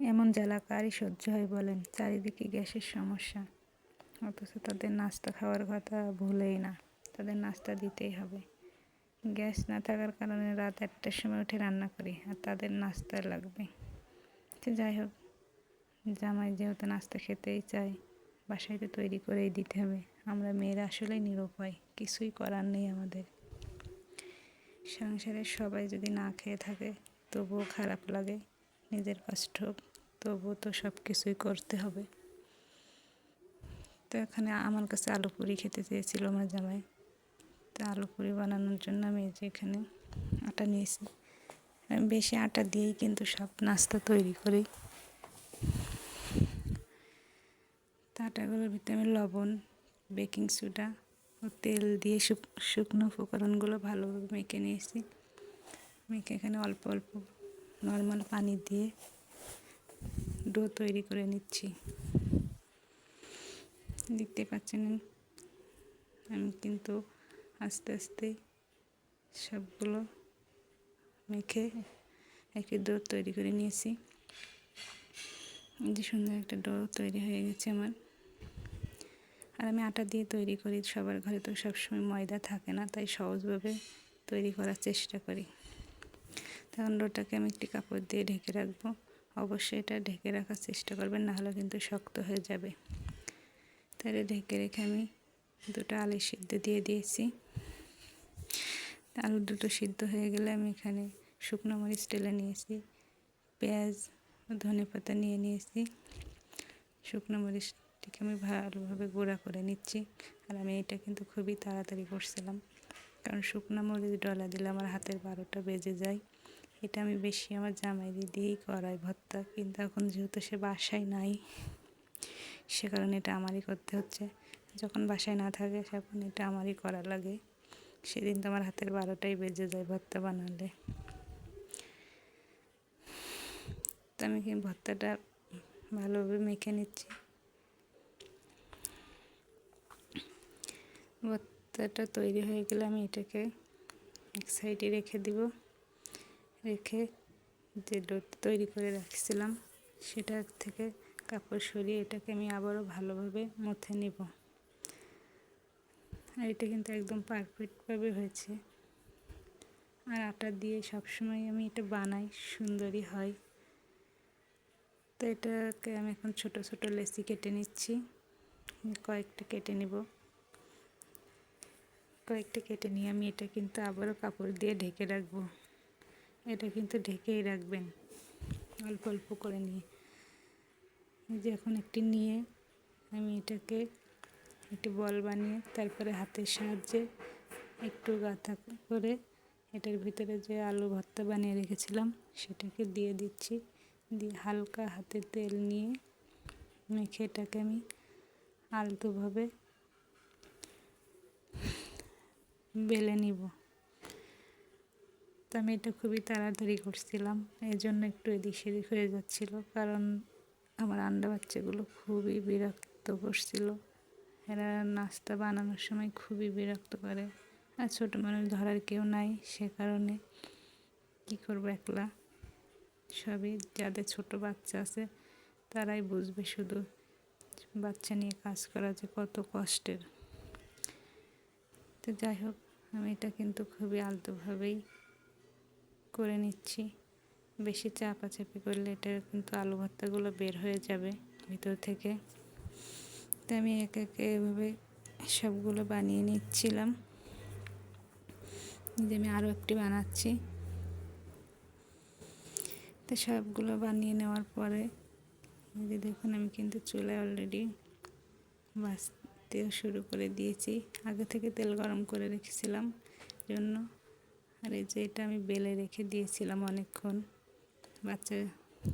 এমন জ্বালা কারই সহ্য হয় বলেন, চারিদিকে গ্যাসের সমস্যা। অথচ তাদের নাস্তা খাওয়ার কথা ভুলেই না, তাদের নাস্তা দিতেই হবে। গ্যাস না থাকার কারণে রাত একটার সময় উঠে রান্না করি, আর তাদের নাস্তা লাগবে। তো যাই হোক, জামাই যেহেতু নাস্তা খেতেই চায়, বাসায় তো তৈরি করেই দিতে হবে। আমরা মেয়েরা আসলেই নিরুপায়, কিছুই করার নেই আমাদের। সংসারের সবাই যদি না খেয়ে থাকে, তবুও খারাপ লাগে, নিজের কষ্ট তবুও তো সব কিছুই করতে হবে। তো এখানে আমার কাছে আলু পুরি খেতে চেয়েছিল আমার জামাই। তো আলু পুরি বানানোর জন্য আমি যে এখানে আটা নিয়েছি। বেশি আটা দিয়েই কিন্তু সব নাস্তা তৈরি করি। আটাগুলোর ভিতরে আমি লবণ, বেকিং সোডা ও তেল দিয়ে শুকনো উপকরণগুলো ভালোভাবে মেখে নিয়েছি। মেখে এখানে অল্প অল্প নর্মাল পানি দিয়ে ডো তৈরি করে নিচ্ছি। দেখতে পাচ্ছেন? আমি কিন্তু আস্তে আস্তে সবগুলো মেখে একটি ডো তৈরি করে নিয়েছি। যে সুন্দর একটা ডো তৈরি হয়ে গেছে আমার। আর আমি আটা দিয়ে তৈরি করি, সবার ঘরে তো সবসময় ময়দা থাকে না, তাই সহজভাবে তৈরি করার চেষ্টা করি। তখন ডোটাকে আমি একটি কাপড় দিয়ে ঢেকে রাখব। অবশ্যই এটা ঢেকে রাখার চেষ্টা করবেন নাহলে কিন্তু শক্ত হয়ে যাবে। তাহলে ঢেকে রেখে আমি দুটো আলু সিদ্ধ দিয়ে দিয়েছি। আলু দুটো সিদ্ধ হয়ে গেলে আমি এখানে শুকনো মরিচ টেলে নিয়েছি, পেঁয়াজ ধনে পাতা নিয়ে নিয়েছি। শুকনো মরিচটিকে আমি ভালোভাবে গুঁড়া করে নিচ্ছি আর আমি এটা কিন্তু খুবই তাড়াতাড়ি করছিলাম। কারণ শুকনো মরিচ ডলা দিলে আমার হাতের বারোটা বেজে যায়। এটা আমি বেশি আমার জামাই দিয়েই করাই ভর্তা কিন্তু এখন যেহেতু সে বাসায় নাই, সে কারণে এটা আমারই করতে হচ্ছে। যখন বাসায় না থাকে তখন এটা আমারই করা লাগে। সেদিন তো আমার হাতের বারোটাই বেজে যায় ভর্তা বানালে। তো আমি কি ভর্তাটা ভালোভাবে মেখে নিচ্ছি? ভর্তাটা তৈরি হয়ে গেলে আমি এটাকে এক সাইডে রেখে দিব। রেখে যে ডোট তৈরি করে রাখছিলাম সেটা থেকে কাপড় সরিয়ে এটাকে আমি আবারও ভালোভাবে মথে নেব। আর এটা কিন্তু একদম পারফেক্টভাবে হয়েছে। আর আটা দিয়ে সবসময় আমি এটা বানাই, সুন্দরই হয়। তো এটাকে আমি এখন ছোট ছোট লেসি কেটে নিচ্ছি। কয়েকটা কেটে নিব। কয়েকটা কেটে নিয়ে আমি এটা কিন্তু আবারও কাপড় দিয়ে ঢেকে রাখব। এটা কিন্তু ঢেকেই রাখবেন। অল্প অল্প করে নিয়ে। যে এখন একটি নিয়ে আমি এটাকে একটি বল বানিয়ে তারপরে হাতের সাহায্যে একটু গাঁথা করে এটার ভিতরে যে আলু ভর্তা বানিয়ে রেখেছিলাম, সেটাকে দিয়ে দিচ্ছি। দিয়ে হালকা হাতে তেল নিয়ে মেখে এটাকে আমি আলতোভাবে বেলে নিব। তো আমি এটা খুবই তাড়াতাড়ি করছিলাম। এই জন্য একটু এদিক সেদিক হয়ে যাচ্ছিল। কারণ আমার আন্ডা বাচ্চাগুলো খুবই বিরক্ত করছিল। এরা নাস্তা বানানোর সময় খুবই বিরক্ত করে। আর ছোটো মানুষ ধরার কেউ নাই সে কারণে। কি করব একলা? সবই যাদের ছোট বাচ্চা আছে, তারাই বুঝবে শুধু বাচ্চা নিয়ে কাজ করা যে কত কষ্টের। তো যাই হোক, আমি এটা কিন্তু খুবই আলতোভাবেই করে নিচ্ছি। বেশি চাপাচাপি করলে এটা কিন্তু আলু ভর্তাগুলো বের হয়ে যাবে ভিতর থেকে। তো আমি একে একে এভাবে সবগুলো বানিয়ে নিচ্ছিলাম। যে আমি আরও একটি বানাচ্ছি। তো সবগুলো বানিয়ে নেওয়ার পরে যে দেখুন আমি কিন্তু চুলায় অলরেডি বাঁচতেও শুরু করে দিয়েছি। আগে থেকে তেল গরম করে রেখেছিলাম। জন্য আর এই যে এটা আমি বেলে রেখে দিয়েছিলাম অনেকক্ষণ। বাচ্চা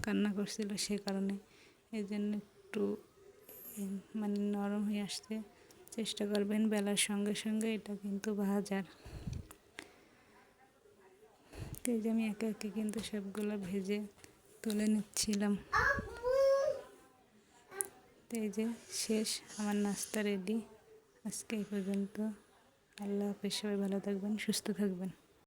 কান্না করছিল সে কারণে। এই জন্য একটু মানে নরম হয়ে আসতে চেষ্টা করবেন বেলার সঙ্গে সঙ্গে, এটা কিন্তু ভাজার তো এই যে আমি একে একে কিন্তু সবগুলো ভেজে তুলে নিচ্ছিলাম। তো এই যে শেষ, আমার নাস্তা রেডি। আজকে এই পর্যন্ত। আল্লাহ হাফেজ, সবাই ভালো থাকবেন, সুস্থ থাকবেন।